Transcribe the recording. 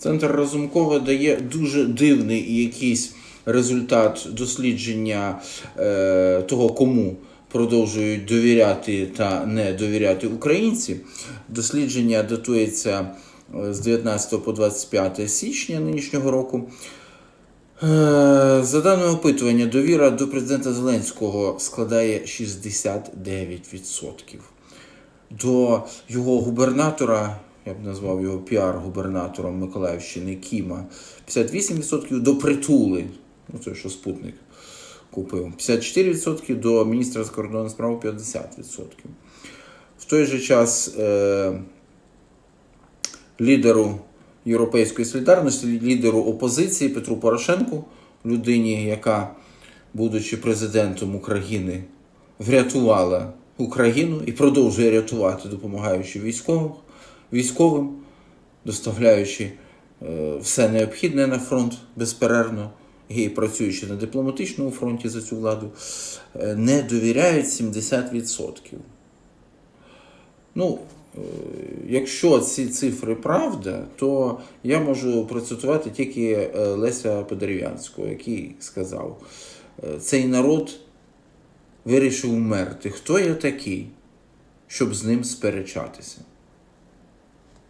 Центр Разумкова дає дуже дивний якийсь результат дослідження е, того, кому продовжують довіряти та не довіряти українці. Дослідження датується е, з 19 по 25 січня нинішнього року. Е, За даними опитування, довіра до президента Зеленського складає 69%. До його губернатора, я б назвав його піар-губернатором Миколаївщини Кіма, 58% до притули, ну це що спутник купив, 54% до міністра закордонних справ 50%. В той же час е, лідеру Європейської солідарності, лідеру опозиції Петру Порошенку, людині, яка, будучи президентом України, врятувала Україну і продовжує рятувати, допомагаючи військовим, військовим доставляючи е, все необхідне на фронт безперервно і працюючи на дипломатичному фронті за цю владу, е, не довіряють 70%. Ну, е, якщо ці цифри правда, то я можу процитувати тільки Леся Подерев'янського, який сказав: цей народ вирішив умерти. Хто я такий, щоб з ним сперечатися?